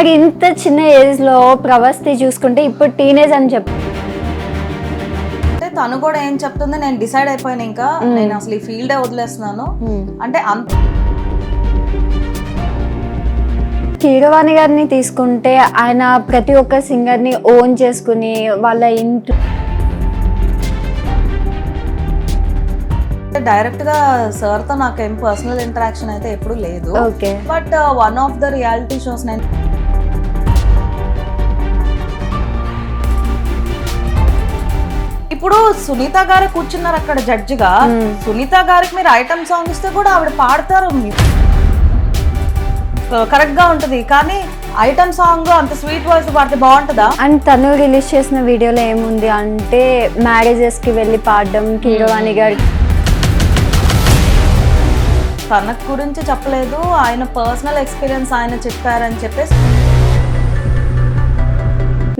మరి ఇంత చిన్న ఏజ్లో ప్రవస్తి చూసుకుంటే ఇప్పుడు టీనేజ్ అని చెప్పి. అంటే తను కూడా ఏం చెప్తుంది నేను డిసైడ్ అయిపోయాను ఇంకా. నేను అసలు ఈ ఫీల్డే వదిలేస్తున్నాను. అంటే అంత కీరవాణి గారిని తీసుకుంటే ఆయన ప్రతి ఒక్క సింగర్ని ఓన్ చేసుకుని వాళ్ళ ఇంట్లో డైరెక్ట్గా సార్తో నాకు పర్సనల్ ఇంటరాక్షన్ అయితే ఎప్పుడు లేదు. But one of the reality shows నేను ఇప్పుడు సునీత గారే కూర్చున్నారు అక్కడ జడ్జిగా. సునీత గారికి మీరు ఐటమ్ సాంగ్ ఇస్తే కూడా ఆవిడ పాడతారు. కరెక్ట్గా ఉంటది. కానీ ఐటమ్ సాంగ్ అంత స్వీట్ వాయిస్ పాడితే బాగుంటుందా? అండ్ తను రిలీజ్ చేసిన వీడియోలో ఏముంది అంటే మ్యారేజెస్కి వెళ్ళి పాడడం కీరవాణి గారి తన గురించి చెప్పలేదు. ఆయన పర్సనల్ ఎక్స్పీరియన్స్ ఆయన చెప్పారని చెప్పేసి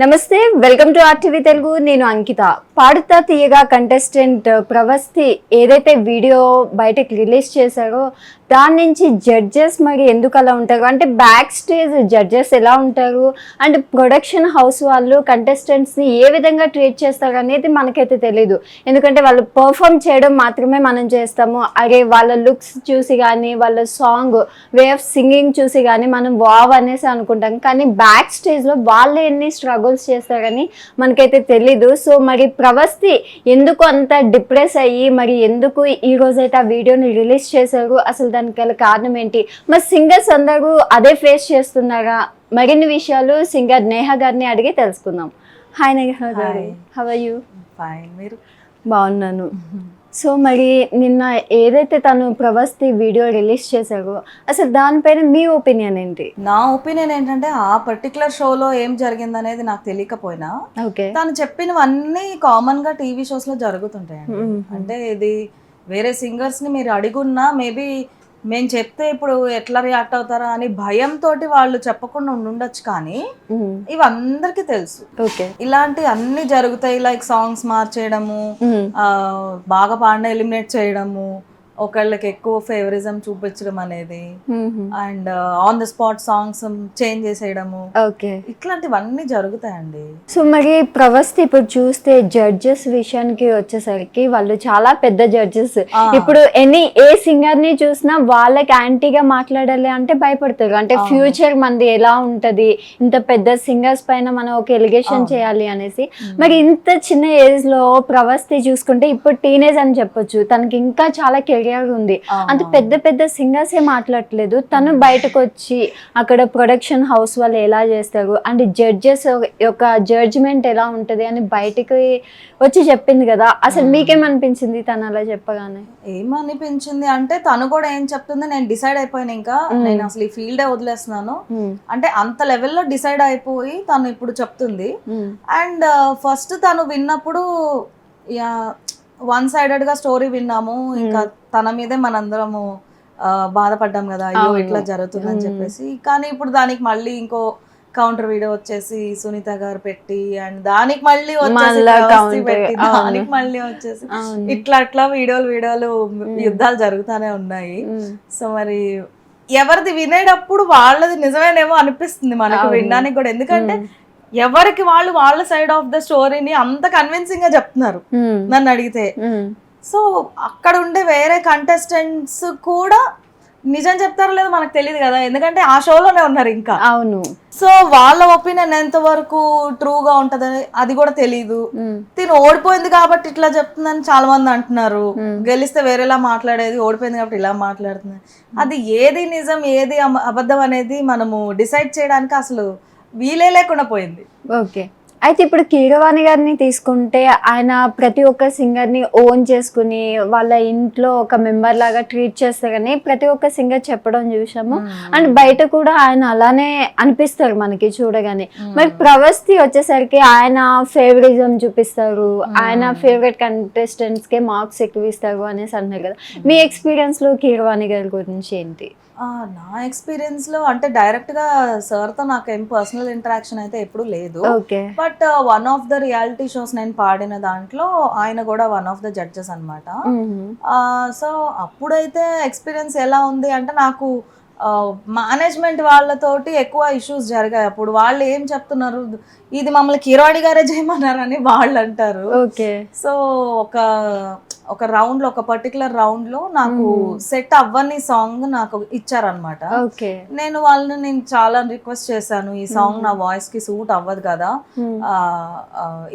నమస్తే వెల్కమ్ టు ఆర్టీవీ తెలుగు. నేను అంకిత. పాడుతా తీయగా కంటెస్టెంట్ ప్రవస్తి ఏదైతే వీడియో బయటకు రిలీజ్ చేశారో దాని నుంచి జడ్జెస్ మరి ఎందుకు అలా ఉంటారు? అంటే బ్యాక్ స్టేజ్ జడ్జెస్ ఎలా ఉంటారు? అండ్ ప్రొడక్షన్ హౌస్ వాళ్ళు కంటెస్టెంట్స్ని ఏ విధంగా ట్రీట్ చేస్తారు అనేది మనకైతే తెలీదు. ఎందుకంటే వాళ్ళు పర్ఫామ్ చేయడం మాత్రమే మనం చేస్తాము. అరే వాళ్ళ లుక్స్ చూసి కానీ వాళ్ళ సాంగ్ వే ఆఫ్ సింగింగ్ చూసి కానీ మనం వావ్ అనేసి అనుకుంటాం. కానీ బ్యాక్ స్టేజ్లో వాళ్ళు ఎన్ని స్ట్రగుల్స్ చేస్తారని మనకైతే తెలీదు. సో మరి ప్రవస్తి ఎందుకు అంత డిప్రెస్ అయ్యి మరి ఎందుకు ఈ రోజైతే ఆ వీడియోని రిలీజ్ చేశారు? అసలు దానికి గల కారణం ఏంటి? మరి సింగర్స్ అందరూ అదే ఫేస్ చేస్తున్నారా? మరిన్ని విషయాలు సింగర్ నేహ గారిని అడిగి తెలుసుకుందాం. హాయ్ నేహ గారు. హవ్ యూ ఫైన్ మీరు? బాగున్నాను. సో మరి నిన్న ఏదైతే తను ప్రవస్తి వీడియో రిలీజ్ చేశారో అసలు దానిపైన మీ ఒపీనియన్ ఏంటి? నా ఒపీనియన్ ఏంటంటే ఆ పర్టికులర్ షోలో ఏం జరిగింది అనేది నాకు తెలియకపోయినా ఓకే. తను చెప్పినవన్నీ కామన్గా టీవీ షోస్లో జరుగుతుంటాయండి అంటే ఇది వేరే సింగర్స్ని మీరు అడిగున్నా మేబీ మేము చెప్తే ఇప్పుడు ఎట్లా రియాక్ట్ అవుతారా అని భయంతో వాళ్ళు చెప్పకుండా ఉండొచ్చు కానీ ఇవి అందరికీ తెలుసు. ఓకే. ఇలాంటి అన్ని జరుగుతాయి లైక్ సాంగ్స్ మార్చేయడము ఆ, బాగా పాడిన ఎలిమినేట్ చేయడము ఒకళ్ళకి ఎక్కువ ఫేవరిజం చూపించడం అనేది and on the spot songs change చేసేయడము. Okay. ఇట్లాంటివన్నీ జరుగుతాయండి. సో మరి ప్రవస్తి ఇప్పుడు చూస్తే జడ్జెస్ విషయానికి వచ్చేసరికి వాళ్ళు చాలా పెద్ద జడ్జెస్. ఇప్పుడు ఎనీ ఏ సింగర్ని చూసినా వాళ్ళకి యాంటీగా మాట్లాడాలి అంటే భయపడతారు. అంటే ఫ్యూచర్ మనది ఎలా ఉంటది? ఇంత పెద్ద సింగర్స్ పైన మనం ఒక ఎలిగేషన్ చేయాలి అనేసి. మరి ఇంత చిన్న ఏజ్లో ప్రవస్తి చూసుకుంటే ఇప్పుడు టీనేజ్ అని చెప్పొచ్చు. తనకి ఇంకా చాలా కెరియర్ ఉంది అంత పెద్ద పెద్ద సింగర్స్ ఏ మాట్లాడట్లేదు. తను బయటకు వచ్చి అక్కడ ప్రొడక్షన్ హౌస్ వాళ్ళు ఎలా చేస్తారు అండ్ జడ్జెస్ యొక్క జడ్జిమెంట్ ఎలా ఉంటది అని బయటకు వచ్చి చెప్పింది కదా. అసలు మీకేమనిపించింది తను అలా చెప్పగానే? ఏమనిపించింది అంటే తను కూడా ఏం చెప్తుంది నేను డిసైడ్ అయిపోయాను ఇంకా. నేను అసలు ఈ ఫీల్డే వదిలేస్తున్నాను. అంటే అంత లెవెల్లో డిసైడ్ అయిపోయి తను ఇప్పుడు చెప్తుంది. అండ్ ఫస్ట్ తను విన్నప్పుడు వన్ సైడెడ్గా స్టోరీ విన్నాము. ఇంకా తన మీదే మనందరము బాధపడ్డాం కదా అయ్యో. ఇట్లా జరుగుతుందని చెప్పేసి. కానీ ఇప్పుడు దానికి మళ్ళీ ఇంకో కౌంటర్ వీడియో వచ్చేసి సునీత గారు పెట్టి అండ్ దానికి మళ్ళీ వచ్చేసి పెట్టి. దానికి మళ్ళీ వచ్చేసి. ఇట్లా అట్లా వీడియోలు వీడియోలు యుద్ధాలు జరుగుతానే ఉన్నాయి. సో మరి ఎవరిది వినేటప్పుడు వాళ్ళది నిజమేనేమో అనిపిస్తుంది మనకు వినడానికి కూడా. ఎందుకంటే ఎవరికి వాళ్ళు వాళ్ళ సైడ్ ఆఫ్ ద స్టోరీని అంత కన్విన్సింగ్గా చెప్తున్నారు నన్ను అడిగితే. సో అక్కడ ఉండే వేరే కంటెస్టెంట్స్ కూడా నిజం చెప్తారో లేదో మనకు తెలియదు కదా. ఎందుకంటే ఆ షోలోనే ఉన్నారు ఇంకా. అవును. సో వాళ్ళ ఒపీనియన్ ఎంత వరకు ట్రూగా ఉంటదని అది కూడా తెలియదు తిను ఓడిపోయింది కాబట్టి ఇట్లా చెప్తుందని చాలా మంది అంటున్నారు. గెలిస్తే వేరేలా మాట్లాడేది ఓడిపోయింది కాబట్టి ఇలా మాట్లాడుతుంది. అది ఏది నిజం ఏది అబద్ధం అనేది మనము డిసైడ్ చేయడానికి అసలు వీలే లేకుండా పోయింది. ఓకే. అయితే ఇప్పుడు కీరవాణి గారిని తీసుకుంటే ఆయన ప్రతి ఒక్క సింగర్ని ఓన్ చేసుకుని వాళ్ళ ఇంట్లో ఒక మెంబర్ లాగా ట్రీట్ చేస్తారని ప్రతి ఒక్క సింగర్ చెప్పడం చూసాము. అండ్ బయట కూడా ఆయన అలానే అనిపిస్తారు మనకి చూడగానే. మరి ప్రవస్తి వచ్చేసరికి ఆయన ఫేవరిజం చూపిస్తారు. ఆయన ఫేవరెట్ కంటెస్టెంట్స్ కే మార్క్స్ ఎక్కువ ఇస్తారు అనేసి అన్నారు కదా. మీ ఎక్స్పీరియన్స్లో కీరవాణి గారి గురించి ఏంటి? నా ఎక్స్పీరియన్స్లో అంటే డైరెక్ట్గా సార్తో నాకు ఏం పర్సనల్ ఇంటరాక్షన్ అయితే ఎప్పుడు లేదు. But one of the reality shows నేను పాడిన దాంట్లో ఆయన కూడా వన్ ఆఫ్ ద జడ్జెస్ అనమాట సో అప్పుడైతే ఎక్స్పీరియన్స్ ఎలా ఉంది అంటే నాకు మేనేజ్మెంట్ వాళ్ళతోటి ఎక్కువ ఇష్యూస్ జరిగాయి. అప్పుడు వాళ్ళు ఏం చెప్తున్నారు? ఇది మమ్మల్ని కిరాడి గారే చేయమన్నారని వాళ్ళు అంటారు. ఓకే. సో ఒక ఒక రౌండ్లో ఒక పర్టికులర్ రౌండ్లో నాకు సెట్ అవ్వని సాంగ్ నాకు ఇచ్చారనమాట నేను వాళ్ళని నేను చాలా రిక్వెస్ట్ చేశాను ఈ సాంగ్ నా వాయిస్కి సూట్ అవ్వదు కదా.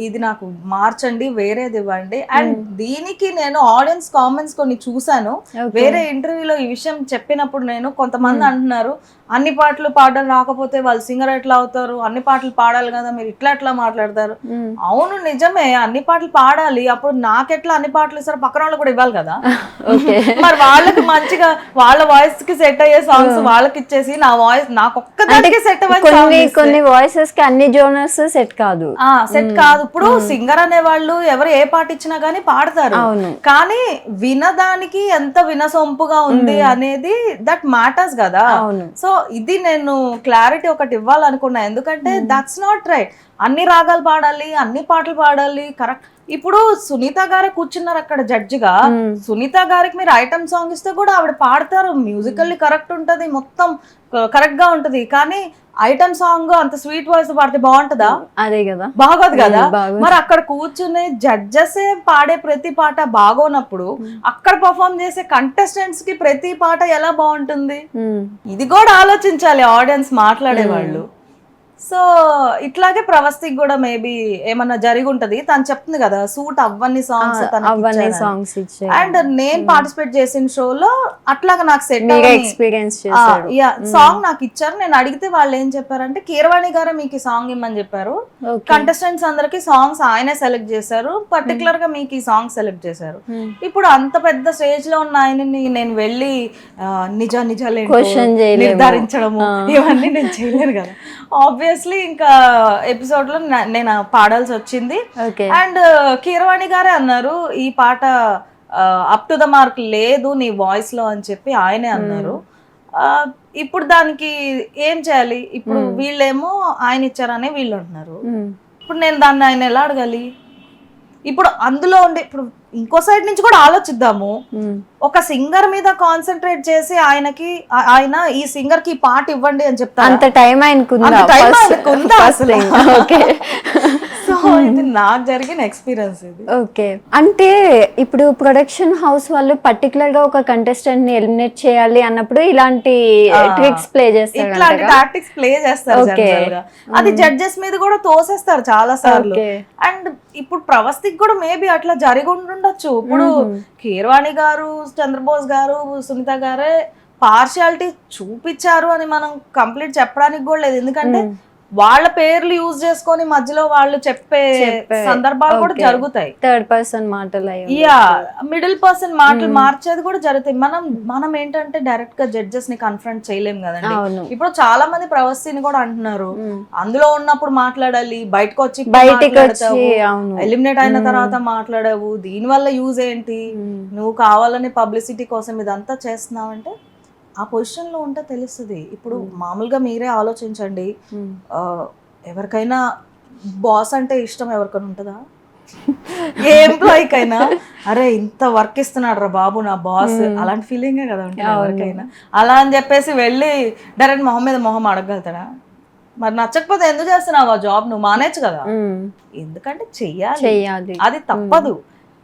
ఇది నాకు మార్చండి వేరేది ఇవ్వండి. అండ్ దీనికి నేను ఆడియన్స్ కామెంట్స్ కొన్ని చూశాను. వేరే ఇంటర్వ్యూలో ఈ విషయం చెప్పినప్పుడు నేను కొంతమంది అంటున్నారు అన్ని పాటలు పాడడం రాకపోతే వాళ్ళు సింగర్ ఎట్లా అవుతారు? అన్ని పాటలు పాడాలి కదా మీరు ఇట్లా ఎట్లా మాట్లాడతారు? అవును నిజమే అన్ని పాటలు పాడాలి. అప్పుడు నాకెట్లా అన్ని పాటలు ఇస్తారు పక్కన వాళ్ళు కూడా ఇవ్వాలి కదా. మరి వాళ్ళకి మంచిగా వాళ్ళ వాయిస్కి సెట్ అయ్యే సాంగ్స్ వాళ్ళకి ఇచ్చేసి నా వాయిస్ నాకు ఒక్కదానికి సెట్ కొన్ని కొన్ని వాయిసెస్కి అన్ని జోనర్స్ సెట్ కాదు. ఆ సెట్ కాదు. ఇప్పుడు సింగర్ అనే వాళ్ళు ఎవరు ఏ పాట ఇచ్చినా గానీ పాడతారు. కానీ వినదానికి ఎంత వినసొంపుగా ఉంది అనేది దట్ మ్యాటర్స్ కదా. సో ఇది నేను క్లారిటీ ఒకటి ఇవ్వాలనుకున్నా. ఎందుకంటే దట్స్ నాట్ రైట్ అన్ని రాగాలు పాడాలి అన్ని పాటలు పాడాలి కరెక్ట్ ఇప్పుడు సునీత గారే కూర్చున్నారు అక్కడ జడ్జిగా. సునీత గారికి మీరు ఐటమ్ సాంగ్ ఇస్తే కూడా ఆవిడ పాడతారు. మ్యూజికల్లీ కరెక్ట్ ఉంటది. మొత్తం కరెక్ట్గా ఉంటది. కానీ ఐటమ్ సాంగ్ అంత స్వీట్ వాయిస్ పాడితే బాగుంటదా? అదే కదా. బాగోదు కదా. మరి అక్కడ కూర్చునే జడ్జెస్ పాడే ప్రతి పాట బాగోనప్పుడు అక్కడ పర్ఫామ్ చేసే కంటెస్టెంట్స్కి ప్రతి పాట ఎలా బాగుంటుంది. ఇది కూడా ఆలోచించాలి. ఆడియన్స్ మాట్లాడే వాళ్ళు సో ఇట్లాగే ప్రవస్తికి కూడా మేబీ ఏమన్నా జరిగి ఉంటది తను చెప్తుంది కదా సూట్ అవ్వని సాంగ్స్ అవన్నీ సాంగ్స్ అండ్ నేను పార్టిసిపేట్ చేసిన షోలో అట్లాగా నాకు సెట్ ఎక్స్పీరియన్స్ యా సాంగ్ నాకు ఇచ్చారు. నేను అడిగితే వాళ్ళు ఏం చెప్పారంటే కీరవాణి గారు మీకు ఈ సాంగ్ ఇమ్మని చెప్పారు. కంటెస్టెంట్స్ అందరికి సాంగ్స్ ఆయనే సెలెక్ట్ చేశారు. పర్టికులర్గా మీకు ఈ సాంగ్ సెలెక్ట్ చేశారు. ఇప్పుడు అంత పెద్ద స్టేజ్లో ఉన్న ఆయనని నేను వెళ్ళి నిజ చేయలేము. నిర్ధారించడము ఇవన్నీ నేను చేయలేను కదా. ఆబ్వియస్లీ ఇంకా ఎపిసోడ్లో నేను పాడాల్సి వచ్చింది. అండ్ కీరవాణి గారే అన్నారు ఈ పాట అప్ టు ద మార్క్ లేదు నీ వాయిస్లో అని చెప్పి ఆయనే అన్నారు. ఆ, ఇప్పుడు దానికి ఏం చేయాలి? ఇప్పుడు వీళ్ళేమో ఆయన ఇచ్చారని వీళ్ళు అంటున్నారు. ఇప్పుడు నేను దాన్ని ఆయన ఎలా అడగాలి? ఇప్పుడు అందులో ఉండే ఇప్పుడు ఇంకో సైడ్ నుంచి కూడా ఆలోచిద్దాము. ఒక సింగర్ మీద కాన్సన్ట్రేట్ చేసి ఆయనకి ఆయన ఈ సింగర్కి పాట ఇవ్వండి అని చెప్తారు? అంత టైం. ఓకే సో ఇది నాకు జరిగిన ఎక్స్పీరియన్స్ ఇది. ఓకే అంటే ఇప్పుడు ప్రొడక్షన్ హౌస్ వాళ్ళు పర్టికులర్గా ఒక కంటెస్టెంట్ని ఎలిమినేట్ చేయాలి అన్నప్పుడు ఇలాంటి ట్రిక్స్ ప్లే చేస్తారు ఇట్లాంటి టాక్టిక్స్ ప్లే చేస్తారు అది జడ్జెస్ మీద కూడా తోసేస్తారు చాలా సార్లు. అండ్ ఇప్పుడు ప్రవస్తికి కూడా మేబీ అట్లా జరిగి ఉండుండొచ్చు ఇప్పుడు కీర్వాణి గారు చంద్రబోస్ గారు సునీత గారే పార్షియాలిటీ చూపించారు అని మనం కంప్లీట్ చెప్పడానికి కూడా లేదు. ఎందుకంటే వాళ్ళ పేర్లు యూజ్ చేసుకొని మధ్యలో వాళ్ళు చెప్పే సందర్భాలు కూడా. జరుగుతాయి. థర్డ్ పర్సన్ మాటలు యా మిడిల్ పర్సన్ మాటలు మార్చేది కూడా జరుగుతాయి. మనం మనం ఏంటంటే డైరెక్ట్గా జడ్జెస్ని కన్ఫ్రంట్ చేయలేం కదండి. ఇప్పుడు చాలా మంది ప్రవస్తిని కూడా అంటున్నారు. మ్మ్. అందులో ఉన్నప్పుడు మాట్లాడాలి బయటకు వచ్చి బయటికి ఎలిమినేట్ అయిన తర్వాత మాట్లాడావు దీని వల్ల యూజ్ ఏంటి. నువ్వు కావాలని పబ్లిసిటీ కోసం ఇదంతా చేస్తున్నావు అంటే ఆ పొజిషన్లో ఉంటే తెలుస్తుంది. ఇప్పుడు మామూలుగా మీరే ఆలోచించండి. ఆ, ఎవరికైనా బాస్ అంటే ఇష్టం ఎవరికైనా ఉంటుందా? ఏ ఎంప్లాయీకైనా అరే ఇంత వర్క్ ఇస్తున్నాడు రా బాబు నా బాస్ అలాంటి ఫీలింగే కదా ఉంటుంది ఎవరికైనా. అలా అని చెప్పేసి వెళ్ళి డైరెక్ట్ మొహం మీద మొహం అడగలుగుతాడా మరి నచ్చకపోతే ఎందుకు చేస్తున్నావు ఆ జాబ్ నువ్వు మానేచ్చు కదా. ఎందుకంటే చెయ్యాలి. అది తప్పదు.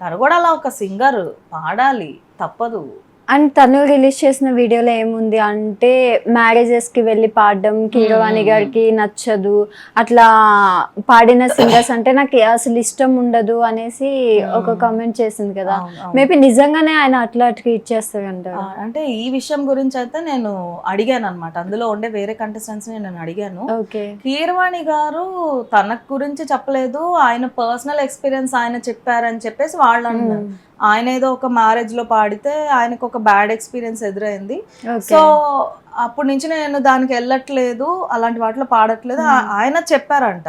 తను కూడా అలా ఒక సింగర్ పాడాలి. తప్పదు. అండ్ తను రిలీజ్ చేసిన వీడియోలో ఏముంది అంటే మ్యారేజెస్కి వెళ్ళి పాడడం కీరవాణి గారికి నచ్చదు అట్లా పాడిన సింగర్స్ అంటే నాకు అసలు ఇష్టం ఉండదు అనేసి ఒక కామెంట్ చేసింది కదా. మేబీ నిజంగానే ఆయన అట్లా ట్రీట్ చేస్తారంట అంటే ఈ విషయం గురించి అయితే నేను అడిగాను అనమాట అందులో ఉండే వేరే కంటెస్టెంట్స్ నేను అడిగాను. ఓకే. కీరవాణి గారు తన గురించి చెప్పలేదు ఆయన పర్సనల్ ఎక్స్పీరియన్స్ ఆయన చెప్పారని చెప్పేసి వాళ్ళు ఆయన ఏదో ఒక మ్యారేజ్లో పాడితే ఆయనకు ఒక బ్యాడ్ ఎక్స్పీరియన్స్ ఎదురైంది. సో అప్పటి నుంచి నేను దానికి వెళ్ళట్లేదు అలాంటి వాటిలో పాడట్లేదు. ఆ- ఆయన చెప్పారంట.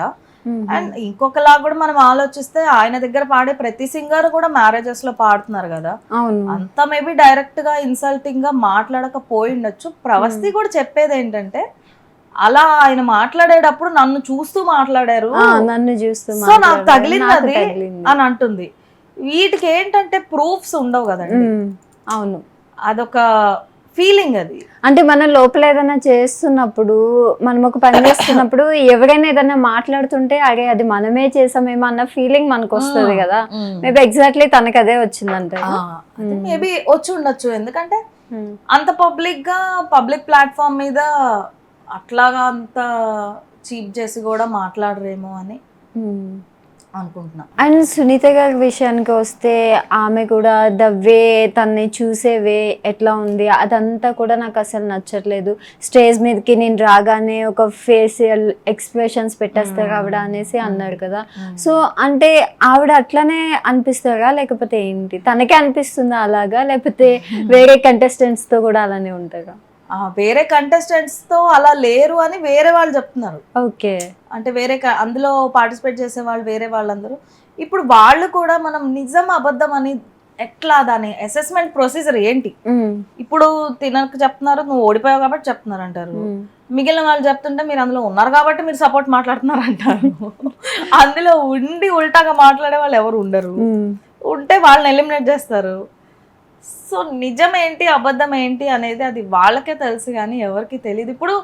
అండ్ ఇంకొకలా కూడా మనం ఆలోచిస్తే ఆయన దగ్గర పాడే ప్రతి సింగర్ కూడా మ్యారేజెస్లో పాడుతున్నారు కదా. అంత మేబీ డైరెక్ట్గా ఇన్సల్టింగ్గా మాట్లాడకపోయి ఉండొచ్చు ప్రవస్తి కూడా చెప్పేది ఏంటంటే అలా ఆయన మాట్లాడేటప్పుడు నన్ను చూస్తూ మాట్లాడారు. నన్ను చూస్తూ సో నాకు. తగిలింది అది. అని అంటుంది. వీటికి ఏంటంటే ప్రూఫ్స్ ఉండవు కదండి. అవును. అదొక ఫీలింగ్ అది. అంటే మనం లోపల ఏదైనా చేస్తున్నప్పుడు మనం ఒక పని చేస్తున్నప్పుడు ఎవరైనా ఏదైనా మాట్లాడుతుంటే అరే అది మనమే చేసామేమో అన్న ఫీలింగ్ మనకు వస్తుంది కదా. మేబీ ఎగ్జాక్ట్లీ తనకి అదే వచ్చిందంట. మేబీ వచ్చి ఉండొచ్చు. ఎందుకంటే అంత పబ్లిక్గా పబ్లిక్ ప్లాట్ఫామ్ మీద అట్లాగా అంత చీప్ చేసి కూడా మాట్లాడరేమో అని. అనుకుంటున్నా. అండ్ సునీత గారి విషయానికి వస్తే ఆమె కూడా ద వే తన్ని చూసే వే ఎట్లా ఉంది అదంతా కూడా నాకు అసలు నచ్చట్లేదు. స్టేజ్ మీదకి నేను రాగానే ఒక ఫేషియల్ ఎక్స్ప్రెషన్స్ పెట్టేస్తారు ఆవిడ అనేసి అన్నారు కదా. సో అంటే ఆవిడ అట్లానే అనిపిస్తారా? లేకపోతే ఏంటి? తనకే అనిపిస్తుందా అలాగా? లేకపోతే వేరే contestants తో కూడా అలానే ఉంటారా? వేరే కంటెస్టెంట్స్తో అలా లేరు అని వేరే వాళ్ళు చెప్తున్నారు. ఓకే. అంటే వేరే అందులో పార్టిసిపేట్ చేసే వాళ్ళు వేరే వాళ్ళందరూ. ఇప్పుడు వాళ్ళు కూడా మనం నిజం అబద్ధం అని ఎట్లా దాని అసెస్మెంట్ ప్రొసీజర్ ఏంటి? ఇప్పుడు తినకు చెప్తున్నారు నువ్వు ఓడిపోయావు కాబట్టి చెప్తున్నారు అంటారు మిగిలిన వాళ్ళు చెప్తుంటే మీరు అందులో ఉన్నారు కాబట్టి మీరు సపోర్ట్ మాట్లాడుతున్నారు అంటారు అందులో ఉండి ఉల్టాగా మాట్లాడే వాళ్ళు ఎవరు ఉండరు. ఉంటే వాళ్ళని ఎలిమినేట్ చేస్తారు. సో నిజం ఏంటి అబద్ధం ఏంటి అనేది అది వాళ్ళకే తెలుసు కానీ ఎవరికి తెలియదు ఇప్పుడు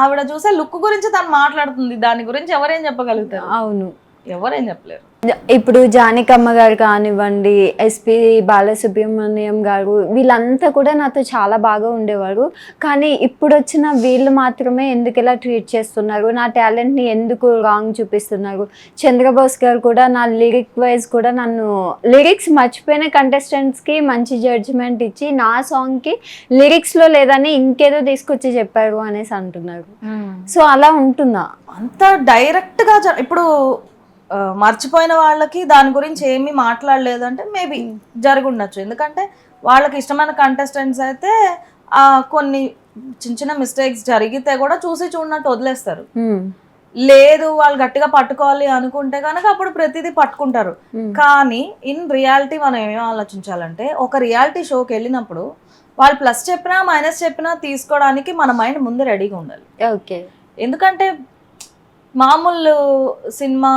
ఆవిడ చూసే లుక్ గురించి తను మాట్లాడుతుంది. దాని గురించి ఎవరేం చెప్పగలుగుతారు? అవును. ఎవరేం చెప్పలేరు. ఇప్పుడు జానకమ్మ గారు కానివ్వండి ఎస్పి బాలసుబ్రహ్మణ్యం గారు వీళ్ళంతా కూడా నాతో చాలా బాగా ఉండేవారు. కానీ ఇప్పుడు వచ్చిన వీళ్ళు మాత్రమే ఎందుకు ఇలా ట్రీట్ చేస్తున్నారు? నా టాలెంట్ని ఎందుకు రాంగ్ చూపిస్తున్నారు? చంద్రబోస్ గారు కూడా నా లిరిక్ వైజ్ కూడా నన్ను లిరిక్స్ మర్చిపోయిన కంటెస్టెంట్స్కి మంచి జడ్జిమెంట్ ఇచ్చి నా సాంగ్కి లిరిక్స్లో లేదని ఇంకేదో తీసుకొచ్చి చెప్పారు అనేసి అంటున్నారు. సో అలా ఉంటుందా? అంత డైరెక్ట్గా జ- ఇప్పుడు మర్చిపోయిన వాళ్ళకి దాని గురించి ఏమీ మాట్లాడలేదు అంటే మేబీ జరిగి ఉండొచ్చు ఎందుకంటే వాళ్ళకి ఇష్టమైన కంటెస్టెంట్స్ అయితే ఆ, కొన్ని చిన్న చిన్న మిస్టేక్స్ జరిగితే కూడా చూసి చూడనట్టు వదిలేస్తారు. Hmm. లేదు వాళ్ళు గట్టిగా పట్టుకోవాలి అనుకుంటే కనుక అప్పుడు ప్రతిదీ పట్టుకుంటారు. Hmm. కానీ ఇన్ రియాలిటీ మనం ఏమేమి ఆలోచించాలంటే ఒక రియాలిటీ షోకి వెళ్ళినప్పుడు వాళ్ళు ప్లస్ చెప్పినా మైనస్ చెప్పినా తీసుకోవడానికి మన మైండ్ ముందు రెడీగా ఉండాలి. ఓకే ఎందుకంటే మామూలు సినిమా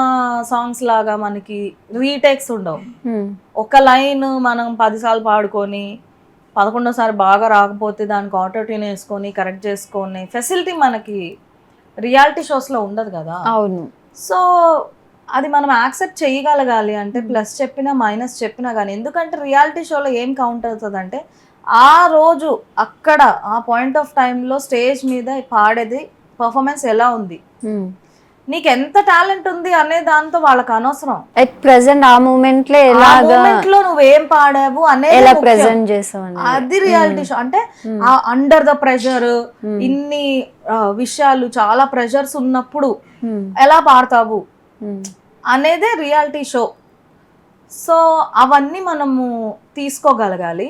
సాంగ్స్ లాగా మనకి రీటేక్స్ ఉండవు. Hmm. ఒక లైన్ మనం పదిసార్లు పాడుకొని పదకొండోసారి బాగా రాకపోతే దానికి ఆటో ట్యూన్ వేసుకొని కరెక్ట్ చేసుకొని ఫెసిలిటీ మనకి రియాలిటీ షోస్లో ఉండదు కదా. అవును. సో అది మనం యాక్సెప్ట్ చేయగలగాలి అంటే ప్లస్ చెప్పినా మైనస్ చెప్పినా కానీ ఎందుకంటే రియాలిటీ షోలో ఏం కౌంట్ అవుతుంది అంటే ఆ రోజు అక్కడ ఆ పాయింట్ ఆఫ్ టైంలో స్టేజ్ మీద పాడేది పర్ఫార్మెన్స్ ఎలా ఉంది? Hmm. నీకు ఎంత టాలెంట్ ఉంది అనే దాంతో వాళ్ళకి అనవసరం. ఎట్ ప్రెసెంట్ ఆ మూమెంట్లో ఎలాగా మూమెంట్లో నువ్వేం పాడావు అనేది ఎలా. ప్రెజెంట్ చేసామని అది రియాలిటీ షో అంటే ఆ అండర్ ద ప్రెషర్ ఇన్ని విషయాలు చాలా ప్రెషర్స్ ఉన్నప్పుడు ఎలా పాడతావు? అనేదే రియాలిటీ షో సో అవన్నీ మనము తీసుకోగలగాలి.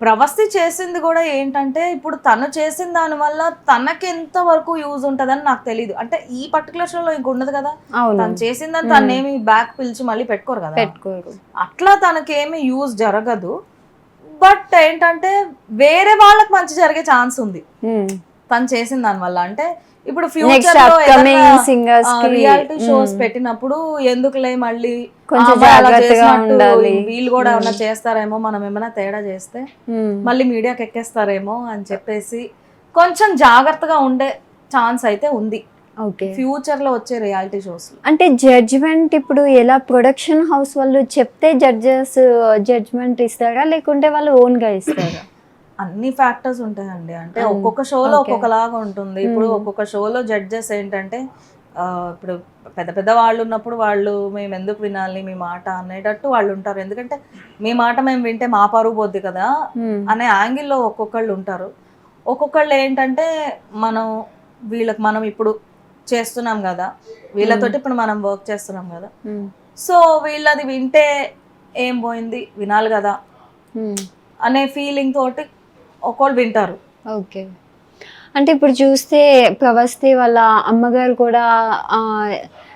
ప్రవస్తి చేసింది కూడా ఏంటంటే ఇప్పుడు తను చేసిన దానివల్ల తనకి ఎంత వరకు యూజ్ ఉంటుందని నాకు తెలియదు అంటే ఈ పర్టికులర్ షోలో ఇంక ఉండదు కదా. తను చేసిందని తను ఏమి బ్యాక్ పిలిచి మళ్ళీ పెట్టుకోరు కదా. పెట్టుకోరు. అట్లా తనకేమి యూజ్ జరగదు. బట్ ఏంటంటే వేరే వాళ్ళకి మంచి జరిగే ఛాన్స్ ఉంది. తను చేసిన దానివల్ల అంటే ఇప్పుడు ఫ్యూచర్లో సింగర్స్ రియాలిటీ షోస్ పెట్టినప్పుడు ఎందుకులే మళ్ళీ కొంచెం జాగ్రత్తగా ఉండాలి. వీళ్ళు కూడా ఏమన్నా చేస్తారేమో మనం ఏమైనా తేడా చేస్తే Hmm. మళ్ళీ మీడియాకి ఎక్కేస్తారేమో అని చెప్పేసి కొంచెం జాగ్రత్తగా ఉండే ఛాన్స్ అయితే ఉంది. ఓకే ఫ్యూచర్లో వచ్చే రియాలిటీ షోస్ అంటే జడ్జ్మెంట్ ఇప్పుడు ఎలా ప్రొడక్షన్ హౌస్ వాళ్ళు చెప్తే జడ్జెస్ జడ్జ్మెంట్ ఇస్తారా? లేకుంటే వాళ్ళు ఓన్గా ఇస్తారా? అన్ని ఫ్యాక్టర్స్ ఉంటాయండి. అంటే ఒక్కొక్క షోలో ఒక్కొక్కలాగా ఉంటుంది. ఇప్పుడు ఒక్కొక్క షోలో జడ్జెస్ ఏంటంటే ఇప్పుడు పెద్ద పెద్ద వాళ్ళు ఉన్నప్పుడు వాళ్ళు మేము ఎందుకు వినాలి మీ మాట అనేటట్టు వాళ్ళు ఉంటారు. ఎందుకంటే మీ మాట మేము వింటే మా పరువు పోద్ది కదా. అనే యాంగిల్లో ఒక్కొక్కళ్ళు ఉంటారు. ఒక్కొక్కళ్ళు ఏంటంటే మనం వీళ్ళకి మనం ఇప్పుడు చేస్తున్నాం కదా వీళ్ళతోటి ఇప్పుడు మనం వర్క్ చేస్తున్నాం కదా. సో వీళ్ళది వింటే ఏం పోయింది? వినాలి కదా. అనే ఫీలింగ్ తోటి ఒక్కోళ్ళు వింటారు. ఓకే. అంటే ఇప్పుడు చూస్తే ప్రవస్తి వాళ్ళ అమ్మగారు కూడా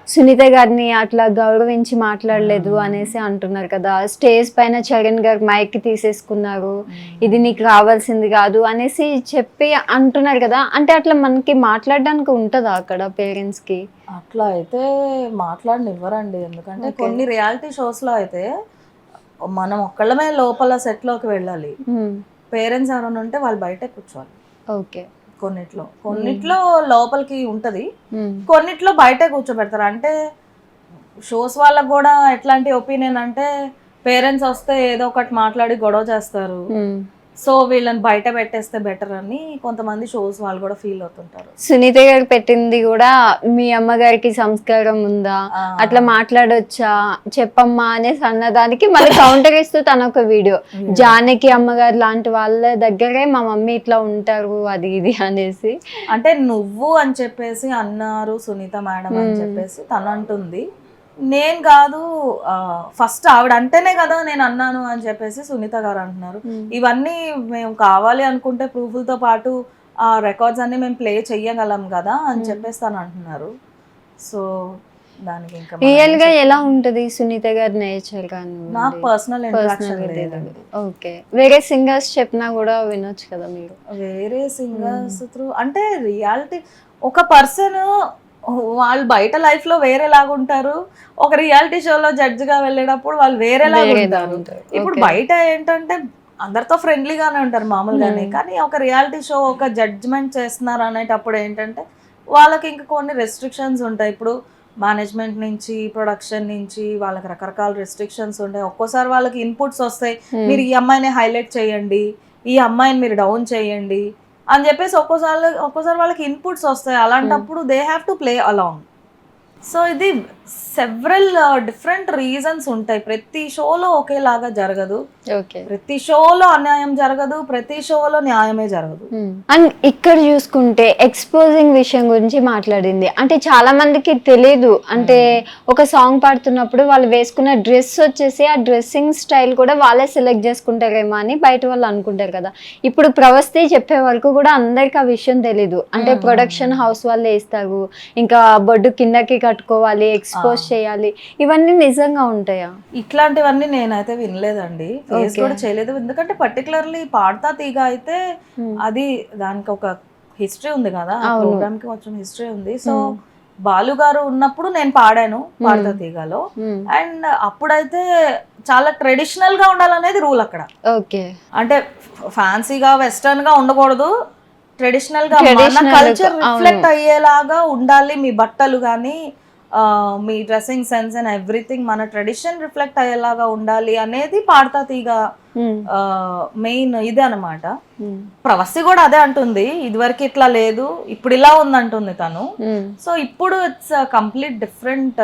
సునీత గారిని అట్లా గౌరవించి మాట్లాడలేదు అనేసి అంటున్నారు కదా. స్టేజ్ పైన చరణ్ గారు మైక్ తీసేసుకున్నారు. ఇది నీకు రావాల్సింది కాదు అనేసి చెప్పి అంటున్నారు కదా. అంటే అట్లా మనకి మాట్లాడడానికి ఉంటుందా అక్కడ పేరెంట్స్కి అట్లా అయితే మాట్లాడనివ్వరండి. ఎందుకంటే కొన్ని రియాలిటీ షోస్లో అయితే మనం ఒక్కళ్ళమే లోపల సెట్లోకి వెళ్ళాలి పేరెంట్స్ ఎవరైనా ఉంటే వాళ్ళు బయటే కూర్చోవాలి. ఓకే. కొన్నిట్లో. కొన్నిట్లో లోపలికి ఉంటది. కొన్నిట్లో బయటే కూర్చోబెడతారు. అంటే షోస్ వాళ్ళకు కూడా ఎట్లాంటి ఒపీనియన్ అంటే పేరెంట్స్ వస్తే ఏదో ఒకటి మాట్లాడి గొడవ చేస్తారు. సో వీళ్ళని బయట పెట్టేస్తే బెటర్ అని కొంతమంది షోస్ వాళ్ళు కూడా ఫీల్ అవుతుంటారు. సునీత గారు పెట్టింది కూడా మీ అమ్మగారికి సంస్కారం ఉందా? అట్లా మాట్లాడొచ్చా? చెప్పమ్మా అనేసి అన్నదానికి మళ్ళీ కౌంటర్ ఇస్తూ తన ఒక వీడియో జానకి అమ్మగారు లాంటి వాళ్ళ దగ్గరే మా మమ్మీ ఇట్లా ఉంటారు అది ఇది అనేసి. అంటే నువ్వు అని చెప్పేసి అన్నారు సునీత మేడం అని చెప్పేసి తను అంటుంది. నేను కాదు ఫస్ట్ ఆవిడ అంటేనే కదా నేను అన్నాను అని చెప్పేసి సునీత గారు అంటున్నారు. ఇవన్నీ మేము కావాలి అనుకుంటే ప్రూఫ్లతో పాటు ఆ రికార్డ్స్ అన్ని మేము ప్లే చెయ్యగలం కదా అని చెప్పేసి తను అంటున్నారు. సో దానికి ఇంకా రియల్గా ఎలా ఉంటది సునీత గారి నేచర్ కానీ నాకు పర్సనల్ ఇంట్రాక్షన్ ఓకే వేరే సింగర్స్ చెప్పినా కూడా వినొచ్చు కదా మీరు? వేరే సింగర్స్ త్రూ అంటే రియాలిటీ ఒక పర్సన్ వాళ్ళు బయట లైఫ్లో వేరేలాగా ఉంటారు. ఒక రియాలిటీ షోలో జడ్జ్గా వెళ్ళేటప్పుడు వాళ్ళు వేరేలాగా వేరేలా ఉంటారు. ఇప్పుడు. బయట ఏంటంటే అందరితో ఫ్రెండ్లీగానే ఉంటారు మామూలుగానే. కానీ ఒక రియాలిటీ షో ఒక జడ్జ్మెంట్ చేస్తున్నారు అనేటప్పుడు ఏంటంటే వాళ్ళకి ఇంకా కొన్ని రెస్ట్రిక్షన్స్ ఉంటాయి. ఇప్పుడు మేనేజ్మెంట్ నుంచి ప్రొడక్షన్ నుంచి వాళ్ళకి రకరకాల రెస్ట్రిక్షన్స్ ఉంటాయి. ఒక్కోసారి వాళ్ళకి ఇన్పుట్స్ వస్తాయి. మీరు ఈ అమ్మాయిని హైలైట్ చేయండి. ఈ అమ్మాయిని మీరు డౌన్ చేయండి. అని చెప్పేసి ఒక్కోసారి ఒక్కోసారి వాళ్ళకి ఇన్పుట్స్ వస్తాయి. అలాంటప్పుడు they have to play along so ఇది సెవరల్ డిఫరెంట్ రీజన్స్ ఉంటాయి. ప్రతి షోలో ఒకేలాగా జరగదు. ఓకే. ప్రతి షోలో అన్యాయం జరగదు ప్రతి షోలో న్యాయమే జరగదు. అండ్ ఇక్కడ చూసుకుంటే ఎక్స్పోజింగ్ విషయం గురించి మాట్లాడింది. అంటే చాలా మందికి తెలియదు అంటే ఒక సాంగ్ పాడుతున్నప్పుడు వాళ్ళు వేసుకున్న డ్రెస్ వచ్చేసి ఆ డ్రెస్సింగ్ స్టైల్ కూడా వాళ్ళే సెలెక్ట్ చేసుకుంటారేమో అని బయట వాళ్ళు అనుకుంటారు కదా. ఇప్పుడు ప్రవస్తి చెప్పే వరకు కూడా అందరికి ఆ విషయం తెలీదు. అంటే ప్రొడక్షన్ హౌస్ వాళ్ళు వేస్తారు ఇంకా బొడ్డు కిందకి కట్టుకోవాలి ఎక్స్పోజ్ చేయాలి. ఇవన్నీ నిజంగా ఉంటాయా? ఇట్లాంటివన్నీ నేనైతే వినలేదండి. ఫేస్. కూడా చేయలేదు. ఎందుకంటే పర్టికులర్లీ పాడతా తీగ అయితే. అది దానికి ఒక హిస్టరీ ఉంది కదా. ఆ. ప్రోగ్రామ్కి కొంచెం హిస్టరీ ఉంది. సో బాలు గారు ఉన్నప్పుడు నేను పాడాను పాడతా తీగలో. అండ్ అప్పుడైతే చాలా ట్రెడిషనల్గా ఉండాలనేది రూల్ అక్కడ. ఓకే. అంటే ఫ్యాన్సీగా వెస్టర్న్గా ఉండకూడదు ట్రెడిషనల్గా మన కల్చర్ రిఫ్లెక్ట్ అయ్యేలాగా ఉండాలి మీ బట్టలు కానీ మీ డ్రెస్సింగ్ సెన్స్ అండ్ ఎవ్రీథింగ్ మన ట్రెడిషన్ రిఫ్లెక్ట్ అయ్యేలాగా ఉండాలి అనేది పాడతా తీగ మెయిన్ ఇదే అనమాట ప్రవస్తి కూడా అదే అంటుంది. ఇదివరకు ఇట్లా లేదు ఇప్పుడు ఇలా ఉంది అంటుంది తను సో ఇప్పుడు it's complete different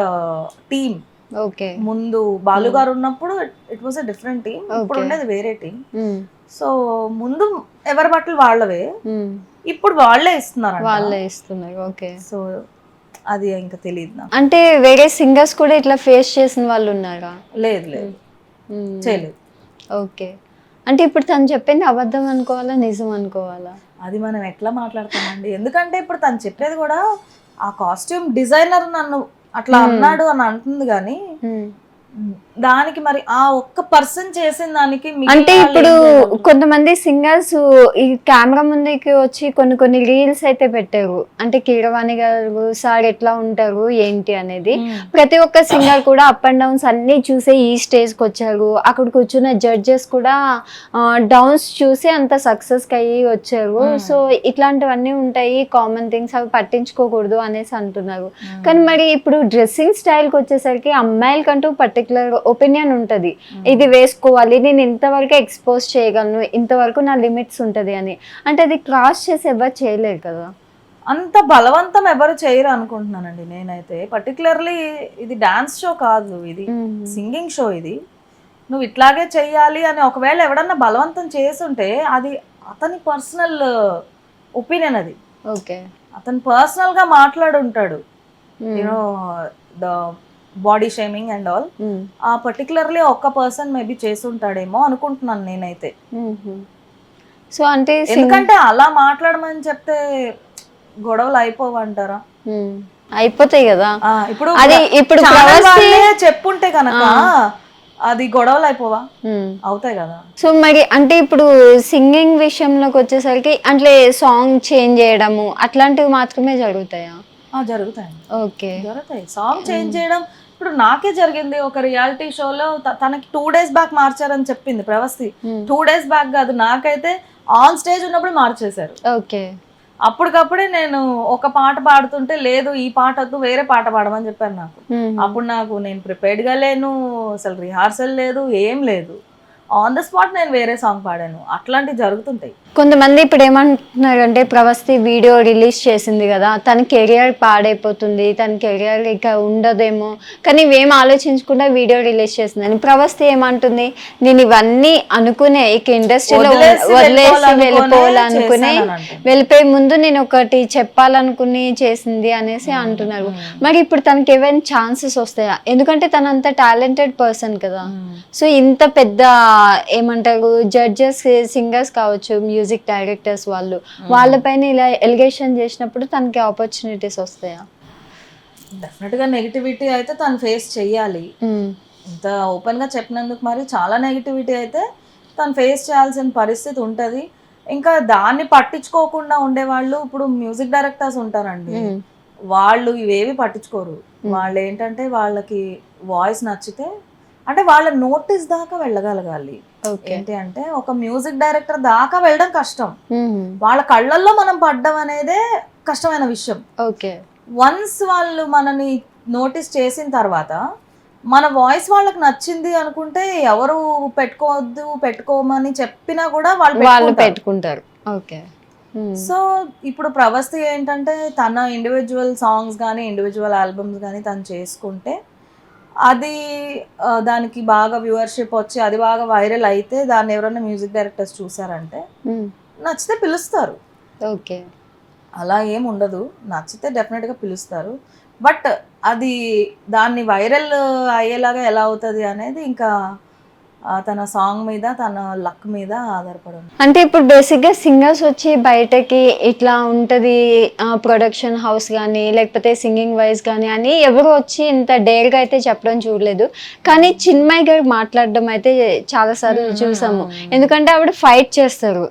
team okay. ముందు బాలు గారు ఉన్నప్పుడు it was a different team ఇప్పుడు ఉండేది వేరే టీం సో ముందు ఎవరి బట్టలు వాళ్ళవే ఇప్పుడు వాళ్ళే ఇస్తున్నారు వాళ్ళే ఇస్తున్నారు ఓకే. సో అది ఇంకా తెలియదు నాకు. అంటే వేరే సింగర్స్ కూడా ఇట్లా ఫేస్ చేసిన వాళ్ళు ఉన్నారా? లేదు లేదు. చేయలేదు. ఓకే. అంటే ఇప్పుడు తను చెప్పింది అబద్ధం అనుకోవాలా నిజం అనుకోవాలా? అది మనం ఎట్లా మాట్లాడతామండి? ఎందుకంటే ఇప్పుడు తను చెప్పేది కూడా ఆ కాస్ట్యూమ్ డిజైనర్ నన్ను అట్లా అన్నాడు అని అంటుంది కానీ దానికి మరి ఆ ఒక్క పర్సన్ చేసిన దానికి అంటే ఇప్పుడు? కొంతమంది సింగర్స్ ఈ కెమెరా ముందుకి వచ్చి కొన్ని కొన్ని రీల్స్ అయితే పెట్టారు. అంటే కీరవాణి గారు సార్ ఎట్లా ఉంటారు ఏంటి అనేది. ప్రతి ఒక్క సింగర్ కూడా అప్ అండ్ డౌన్స్ అన్ని చూసే ఈ స్టేజ్కి వచ్చారు. అక్కడ కూర్చున్న జడ్జెస్ కూడా డౌన్స్ చూసి అంత సక్సెస్ అయ్యి వచ్చారు. సో ఇట్లాంటివన్నీ ఉంటాయి. కామన్ థింగ్స్ అవి పట్టించుకోకూడదు అనేసి అంటున్నారు. కానీ మరి ఇప్పుడు డ్రెస్సింగ్ స్టైల్కి వచ్చేసరికి అమ్మాయిలకంటూ పర్టికులర్ ఒపీనియన్ ఉంటది. ఇది వేసుకోవాలి నేను ఇంతవరకు ఎక్స్పోజ్ చేయగలను ఇంతవరకు నా లిమిట్స్ ఉంటది అని. అంటే అది క్రాస్ చేసి ఎవరు చేయలేరు కదా. అంత బలవంతం ఎవరు చేయరు అనుకుంటున్నానండి నేనైతే. పర్టికులర్లీ ఇది డాన్స్ షో కాదు ఇది. సింగింగ్ షో ఇది. నువ్వు ఇట్లాగే చెయ్యాలి అని ఒకవేళ ఎవడన్నా బలవంతం చేసుంటే అది అతని పర్సనల్ ఒపీనియన్ అది. ఓకే. అతను పర్సనల్గా మాట్లాడుంటాడు. You know the body shaming and all uh particularly ఒక్క పర్సన్ మేబీ చేసుంటాడేమో అనుకుంటున్నాను నేనైతే. సో అంటే ఎందుకంటే అలా మాట్లాడమని చెప్తే గొడవలు అయిపోవంటారా? అయిపోతాయి కదా. ఇప్పుడు అది ఇప్పుడు చెప్పుంటే కనుక అది గొడవలు అయిపోవా. అవుతాయి కదా. సో మరి అంటే ఇప్పుడు సింగింగ్ విషయంలోకి వచ్చేసరికి అంటే సాంగ్ చేంజ్ చేయడము అట్లాంటివి మాత్రమే జరుగుతాయా? ఆ, జరుగుతాయండి. ఓకే. జరుగుతాయి. సాంగ్ చేంజ్ చేయడం ఇప్పుడు నాకే జరిగింది. ఒక రియాలిటీ షోలో తనకి టూ డేస్ బ్యాక్ మార్చారని చెప్పింది ప్రవస్తి. టూ డేస్ బ్యాక్ కాదు నాకైతే ఆన్ స్టేజ్ ఉన్నప్పుడు మార్చేశారు. ఓకే. అప్పటికప్పుడే నేను ఒక పాట పాడుతుంటే లేదు ఈ పాట వద్దు వేరే పాట పాడమని చెప్పారు నాకు. అప్పుడు నాకు నేను prepared గా లేను అసలు రిహార్సల్ లేదు ఏం లేదు. ఆన్ ద స్పాట్ నేను వేరే సాంగ్ పాడాను. అట్లాంటివి జరుగుతుంటాయి. కొంతమంది ఇప్పుడు ఏమంటున్నారంటే ప్రవస్తి వీడియో రిలీజ్ చేసింది కదా తన కెరియర్ పాడైపోతుంది తన కెరియర్ ఇక ఉండదేమో. కానీ ఇవేం ఆలోచించకుండా వీడియో రిలీజ్ చేసిందని ప్రవస్తి ఏమంటుంది? నేను ఇవన్నీ అనుకునే ఇక ఇండస్ట్రీలో వదిలేసి వెళ్ళిపోవాలనుకునే వెళ్ళిపోయే ముందు నేను ఒకటి చెప్పాలనుకుని చేసింది అనేసి అంటున్నారు. మరి ఇప్పుడు తనకి ఏవైనా ఛాన్సెస్ వస్తాయా? ఎందుకంటే తను అంత టాలెంటెడ్ పర్సన్ కదా. సో ఇంత పెద్ద ఏమంటారు జడ్జెస్ సింగర్స్ కావచ్చు మ్యూజిక్ డైరెక్టర్స్ వాళ్ళు వాళ్ళపైన ఇలా ఎలిగేషన్ చేసినప్పుడు తనకి ఆపర్చునిటీస్ వస్తాయా? డెఫినెట్గా నెగిటివిటీ అయితే తను ఫేస్ చెయ్యాలి ఇంత ఓపెన్గా చెప్పినందుకు మరి చాలా నెగిటివిటీ అయితే తను ఫేస్ చేయాల్సిన పరిస్థితి ఉంటది. ఇంకా దాన్ని పట్టించుకోకుండా ఉండేవాళ్ళు ఇప్పుడు మ్యూజిక్ డైరెక్టర్స్ ఉంటారండి. వాళ్ళు ఇవేవి పట్టించుకోరు. వాళ్ళు ఏంటంటే వాళ్ళకి వాయిస్ నచ్చితే అంటే వాళ్ళ నోటీస్ దాకా వెళ్ళగలగాలి. ఓకే ఏంటి అంటే ఒక మ్యూజిక్ డైరెక్టర్ దాకా వెళ్ళడం కష్టం. వాళ్ళ కళ్ళల్లో మనం పడ్డం అనేదే కష్టమైన విషయం. ఓకే వన్స్ వాళ్ళు మనని నోటీస్ చేసిన తర్వాత మన వాయిస్ వాళ్ళకి నచ్చింది అనుకుంటే ఎవరు పెట్టుకోవద్దు పెట్టుకోమని చెప్పినా కూడా వాళ్ళు పెట్టుకుంటారు. ఓకే సో ఇప్పుడు ప్రవస్తి ఏంటంటే తన ఇండివిజువల్ సాంగ్స్ కానీ ఇండివిజువల్ ఆల్బమ్స్ కానీ తను చేసుకుంటే అది దానికి బాగా వ్యూవర్షిప్ వచ్చి అది బాగా వైరల్ అయితే దాన్ని ఎవరైనా మ్యూజిక్ డైరెక్టర్స్ చూసారంటే నచ్చితే పిలుస్తారు. ఓకే. అలా ఏం ఉండదు. నచ్చితే డెఫినెట్గా పిలుస్తారు. బట్ అది దాన్ని వైరల్ అయ్యేలాగా ఎలా అవుతుంది అనేది ఇంకా తన సాంగ్ మీద తన లక్ మీద ఆధారపడి అంటే ఇప్పుడు బేసిక్గా సింగర్స్ వచ్చి బయటకి ఇట్లా ఉంటుంది ప్రొడక్షన్ హౌస్ కానీ లేకపోతే సింగింగ్ వైజ్ కానీ అని ఎవరు వచ్చి ఇంత డేర్గా అయితే చెప్పడం చూడలేదు. కానీ చిన్మయ్ గారు మాట్లాడడం అయితే చాలా సార్లు చూసాము. ఎందుకంటే ఆవిడ ఫైట్ చేస్తారు.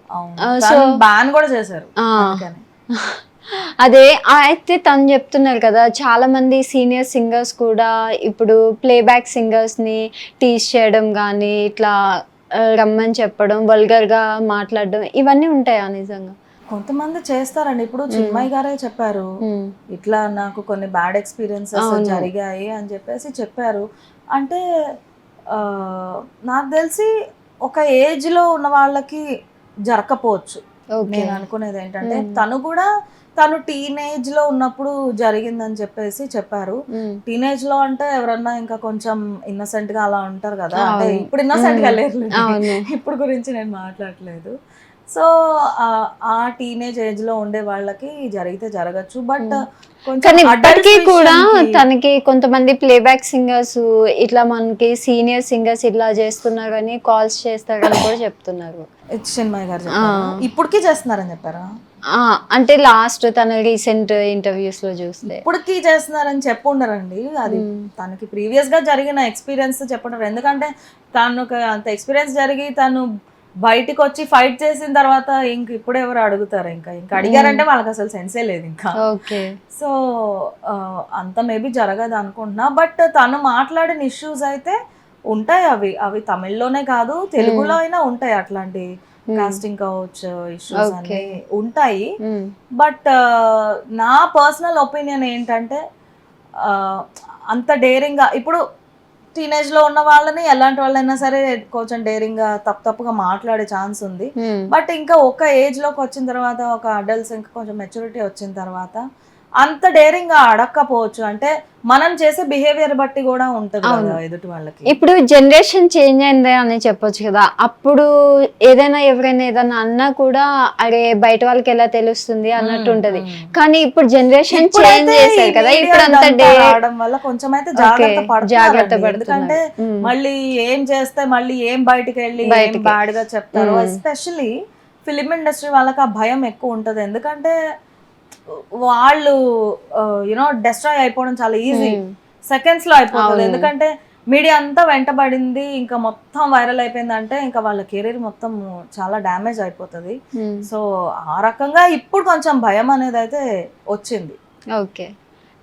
so- బ్యాన్ కూడా చేశారు. అదే ఆ, అయితే తను చెప్తున్నారు కదా చాలా మంది సీనియర్ సింగర్స్ కూడా ఇప్పుడు ప్లేబ్యాక్ సింగర్స్ని టీస్ చేయడం కానీ ఇట్లా రమ్మని చెప్పడం వల్గర్గా మాట్లాడడం ఇవన్నీ ఉంటాయా నిజంగా? కొంతమంది చేస్తారండి. ఇప్పుడు చిన్మయ్ గారే చెప్పారు. ఇట్లా నాకు కొన్ని బ్యాడ్ ఎక్స్పీరియన్సెస్. జరిగాయి అని చెప్పేసి చెప్పారు. అంటే నాకు తెలిసి ఒక ఏజ్లో ఉన్న వాళ్ళకి జరగకపోవచ్చు నేను అనుకునేది ఏంటంటే. తను కూడా తను టీనేజ్లో ఉన్నప్పుడు జరిగిందని చెప్పేసి చెప్పారు టీనేజ్లో అంటే ఎవరన్నా ఇంకా కొంచెం ఇన్నసెంట్గా అలా ఉంటారు కదా అంటే. ఇప్పుడు ఇన్నసెంట్గా. లేరు ఇప్పుడు గురించి నేను మాట్లాడలేదు సో ఆ టీనేజ్ ఏజ్లో ఉండే వాళ్ళకి జరిగితే జరగచ్చు. బట్ కానీ ఇప్పటికీ కూడా తనకి కొంతమంది ప్లేబ్యాక్ సింగర్స్ ఇట్లా మనకి సీనియర్ సింగర్స్ ఇట్లా చేస్తున్నారని కాల్స్ చేస్తారని కూడా చెప్తున్నారు. చిన్మయ్య గారు చెప్పారా? ఇప్పటికీ చేస్తున్నారని చెప్పారా? అంటే లాస్ట్ తన రీసెంట్ ఇంటర్వ్యూస్లో చూస్తే. ఇప్పటికీ చేస్తున్నారని చెప్పు ఉండరండి అది. తనకి ప్రీవియస్గా జరిగిన ఎక్స్పీరియన్స్ చెప్పడం. ఎందుకంటే తను అంత ఎక్స్పీరియన్స్ జరిగి తను బయటికి వచ్చి ఫైట్ చేసిన తర్వాత ఇంక ఇప్పుడు ఎవరు అడుగుతారు ఇంకా. ఇంకా అడిగారంటే వాళ్ళకి అసలు సెన్సే లేదు ఇంకా. సో అంత మేబీ జరగదు అనుకుంటున్నా. బట్ తను మాట్లాడిన ఇష్యూస్ అయితే ఉంటాయి అవి. అవి తమిళ్ళోనే కాదు తెలుగులో అయినా ఉంటాయి అట్లాంటి కాస్టింగ్ కౌచ్ ఇష్యూస్ అన్ని ఉంటాయి. బట్ నా పర్సనల్ ఒపీనియన్ ఏంటంటే అంత డేరింగ్గా ఇప్పుడు టీనేజ్లో ఉన్న వాళ్ళని ఎలాంటి వాళ్ళైనా సరే కొంచెం డేరింగ్గా తప్పు తప్పుగా మాట్లాడే ఛాన్స్ ఉంది. బట్ ఇంకా ఒక ఏజ్లోకి వచ్చిన తర్వాత ఒక అడల్ట్స్ ఇంకా కొంచెం మెచ్యూరిటీ వచ్చిన తర్వాత అంత డేరింగ్గా అడక్కపోవచ్చు. అంటే మనం చేసే బిహేవియర్ బట్టి కూడా ఉంటది కదా ఎదుటి వాళ్ళకి. ఇప్పుడు జనరేషన్ చేంజ్ అయింది అని చెప్పొచ్చు కదా. అప్పుడు ఏదైనా ఎవరైనా ఏదైనా అన్నా కూడా అరే బయట వాళ్ళకి ఎలా తెలుస్తుంది అన్నట్టు ఉంటది. కానీ ఇప్పుడు జనరేషన్ చేంజ్ చేశారు కదా. ఇప్పుడు అంత ఇదంతా డే రావడం వల్ల కొంచెం అయితే జాగ్రత్త జాగ్రత్త. ఎందుకంటే. మళ్ళీ ఏం చేస్తే మళ్ళీ ఏం బయటికి వెళ్ళి. బ్యాడ్గా చెప్తారు. ఎస్పెషలీ ఫిలిం ఇండస్ట్రీ వాళ్ళకి ఆ భయం ఎక్కువ ఉంటది. ఎందుకంటే వాళ్ళు యునో డెస్ట్రాయ్ అయిపోవడం చాలా ఈజీ. సెకండ్స్లో అయిపోతుంది. ఎందుకంటే మీడియా అంతా వెంటబడింది ఇంకా మొత్తం వైరల్ అయిపోయిందంటే ఇంకా వాళ్ళ కెరీర్ మొత్తం చాలా డ్యామేజ్ అయిపోతుంది. సో ఆ రకంగా ఇప్పుడు కొంచెం భయం అనేది అయితే వచ్చింది. ఓకే.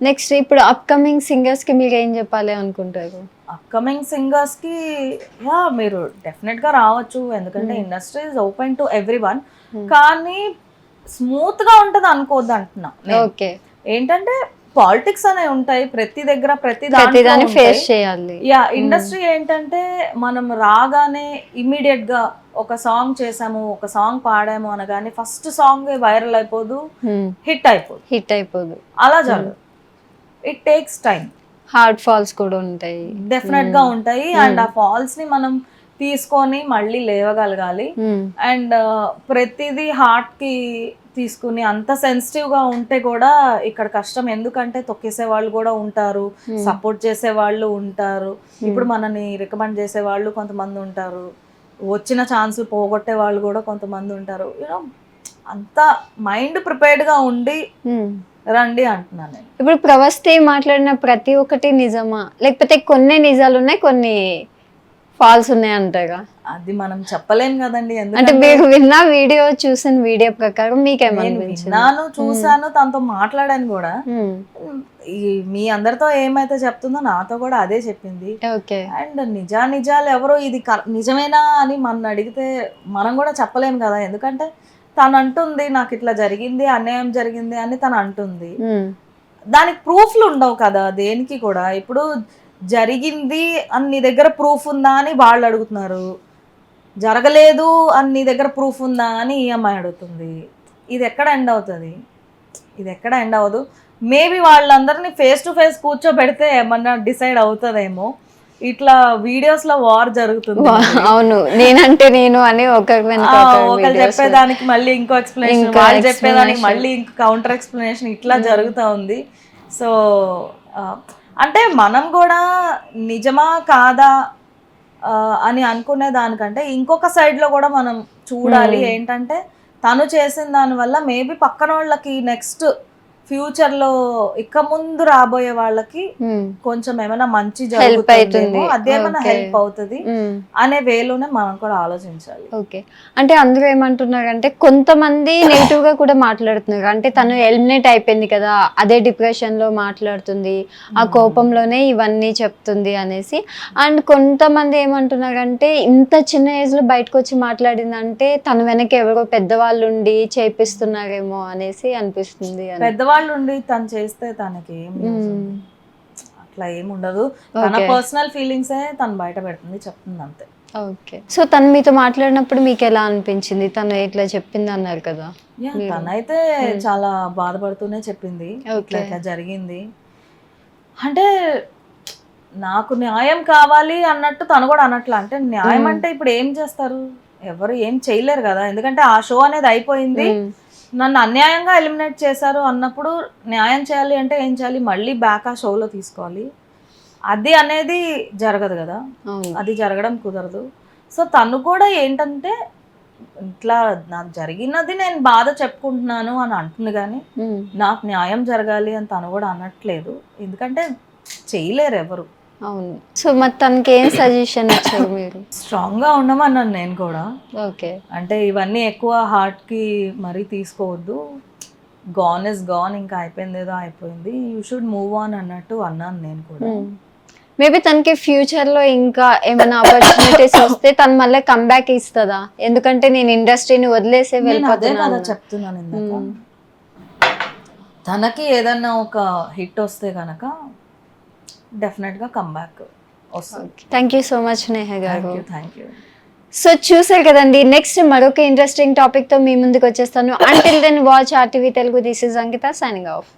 నెక్స్ట్ ఇప్పుడు అప్కమింగ్ సింగర్స్కి మీరు ఏం చెప్పాలి అనుకుంటారు? అప్కమింగ్ సింగర్స్కి యా మీరు డెఫినెట్గా రావచ్చు. ఎందుకంటే industry is open to everyone కానీ స్మూత్గా ఉంటది అనుకోవద్దు అంటున్నా నేను. ఓకే. ఏంటంటే పాలిటిక్స్ అనేవి ఉంటాయి ప్రతి దగ్గర ప్రతి దాంట్లో ఫేస్. చేయాలి. యా ఇండస్ట్రీ ఏంటంటే మనం రాగానే ఇమ్మీడియట్గా ఒక సాంగ్ చేసాము ఒక సాంగ్ పాడాము అనగానే ఫస్ట్ సాంగ్ వైరల్ అయిపోదు హిట్ అయిపోదు. హిట్ అయిపోదు. అలా జరగదు. It takes time hard falls కూడా ఉంటాయి. డెఫినెట్గా ఉంటాయి అండ్ ఆ ఫాల్స్ని మనం తీసుకొని మళ్ళీ లేవగలగాలి. Hmm. అండ్ ప్రతిదీ హార్ట్కి తీసుకుని అంత సెన్సిటివ్గా ఉంటే కూడా ఇక్కడ కష్టం. ఎందుకంటే తొక్కేసే వాళ్ళు కూడా ఉంటారు. సపోర్ట్ చేసే వాళ్ళు ఉంటారు. ఇప్పుడు మనని రికమెండ్ చేసే వాళ్ళు కొంతమంది ఉంటారు. వచ్చిన ఛాన్స్ పోగొట్టే వాళ్ళు కూడా కొంతమంది ఉంటారు. యూనో అంత మైండ్ ప్రిపేర్డ్గా ఉండి Hmm. రండి అంటున్నాను నేను. ఇప్పుడు ప్రవస్తే మాట్లాడిన ప్రతి ఒక్కటి నిజమా? లేకపోతే కొన్ని నిజాలు ఉన్నాయి కొన్ని ఫాల్స్ ఉన్నాయి అంటారా అది మనం చెప్పలేం కదండి అంటే మీరు విన్న వీడియో చూసిన వీడియో ప్రకారం మీకేమనిపించింది చూసాను తనతో మాట్లాడాను కూడా. మీ అందరితో ఏమైతే చెప్తుందో నాతో కూడా అదే చెప్పింది. ఓకే. అండ్ నిజా నిజాలు ఎవరో ఇది నిజమేనా అని మన అడిగితే మనం కూడా చెప్పలేం కదా. ఎందుకంటే తను అంటుంది నాకు ఇట్లా జరిగింది అన్యాయం జరిగింది అని తను అంటుంది. దానికి ప్రూఫ్లు ఉండవు కదా దేనికి కూడా. ఇప్పుడు జరిగింది అని నీ దగ్గర ప్రూఫ్ ఉందా అని వాళ్ళు అడుగుతున్నారు. జరగలేదు అని నీ దగ్గర ప్రూఫ్ ఉందా అని ఈ అమ్మాయి అడుగుతుంది. ఇది ఎక్కడ ఎండ్ అవుతుంది? ఇది ఎక్కడ ఎండ్ అవ్వదు? మేబీ వాళ్ళందరినీ ఫేస్ టు ఫేస్ కూర్చోబెడితే ఏమన్నా డిసైడ్ అవుతుందేమో. ఇట్లా వీడియోస్లో వార్ జరుగుతుంది. అవును. నేనంటే నేను అని ఒకరి. చెప్పేదానికి మళ్ళీ ఇంకో ఎక్స్ప్లెనేషన్ వాళ్ళు చెప్పేదానికి. మళ్ళీ ఇంకో కౌంటర్ ఎక్స్ప్లెనేషన్ ఇట్లా జరుగుతూ ఉంది. సో అంటే మనం కూడా నిజమా కాదా అని అనుకునే దానికంటే ఇంకొక సైడ్లో కూడా మనం చూడాలి ఏంటంటే తను చేసిన దాని వల్ల మేబీ పక్కన వాళ్ళకి నెక్స్ట్ ఫ్యూచర్లో ఇక ముందు రాబోయే వాళ్ళకి. కొంచెం ఏమైనా మంచి అవుతుంది. జరుగుతుందేమో అదేమైనా. హెల్ప్ అవుతుంది. అనే వేలోనే మనం కూడా ఆలోచించాలి ఓకే అంటే అందరూ ఏమంటున్నారంటే కొంతమంది నెగిటివ్గా కూడా మాట్లాడుతున్నారు అంటే తను ఎలిమినేట్ అయిపోయింది కదా అదే డిప్రెషన్లో మాట్లాడుతుంది ఆ కోపంలోనే ఇవన్నీ చెప్తుంది అనేసి అండ్ కొంతమంది ఏమంటున్నారంటే ఇంత చిన్న ఏజ్లో బయటకు వచ్చి మాట్లాడిందంటే తన వెనక ఎవరో పెద్దవాళ్ళు ఉండి చేపిస్తున్నారేమో అనేసి అనిపిస్తుంది అని పెద్దవాళ్ళు ఉండి తను చేస్తే తనకి? అట్లా ఏం ఉండదు. తన. పర్సనల్ ఫీలింగ్సే తను బయట పెడుతుంది చెప్తుంది అంతే. ఓకే. సో తను మీతో మాట్లాడినప్పుడు మీకు ఎలా అనిపించింది? తను ఇట్లా చెప్పింది అన్నారు కదా? తనైతే చాలా బాధపడుతూనే చెప్పింది. ఇట్లా జరిగింది. అంటే నాకు న్యాయం కావాలి అన్నట్టు తను కూడా అన్నట్లా అంటే న్యాయం అంటే ఇప్పుడు ఏం చేస్తారు? ఎవరు ఏం చేయలేరు కదా. ఎందుకంటే ఆ షో అనేది అయిపోయింది. నన్ను అన్యాయంగా ఎలిమినేట్ చేశారు అన్నప్పుడు న్యాయం చేయాలి అంటే ఏం చేయాలి? మళ్ళీ బ్యాక్ ఆ షోలో తీసుకోవాలి. అది అనేది జరగదు కదా. అది జరగడం కుదరదు. సో తను కూడా ఏంటంటే ఇట్లా నాకు జరిగినది నేను బాధ చెప్పుకుంటున్నాను అని అంటుంది కానీ. నాకు న్యాయం జరగాలి అని తను కూడా అనట్లేదు. ఎందుకంటే చేయలేరు ఎవరు. అవును. సో మరి తనకి ఏం సజెషన్ ఇచ్చారు మీరు? స్ట్రాంగ్గా ఉండమన్నాను నేను కూడా. ఓకే. అంటే ఇవన్నీ ఎక్కువ హార్ట్కి మరీ తీసుకోవద్దు. గాన్ ఇస్ గాన్ ఇంకా అయిపోయింది ఏదో అయిపోయింది. యూ షుడ్ మూవ్ ఆన్ అన్నట్టు అన్నాను నేను కూడా. మేబీ తనకి ఫ్యూచర్లో ఇంకా ఏమైనా ఆపర్చునిటీస్ వస్తే తను మళ్ళీ కమ్బ్యాక్ ఇస్తుందా? ఎందుకంటే నేను ఇండస్ట్రీని వదిలేసే నేను అదే కదా వెళ్ళిపోతున్నాను చెప్తున్నాను ఇందాక. తనకి ఏదన్నా ఒక హిట్ వస్తే కనుక డెఫినెట్గా కమ్బ్యాక్ వస్తుంది thank you so much Neha గారు. థ్యాంక్ యూ సో చూసారు కదండి నెక్స్ట్ మరొక ఇంట్రెస్టింగ్ టాపిక్తో మీ ముందుకు వచ్చేస్తాను. Until then watch RTV Telugu this is Ankita signing off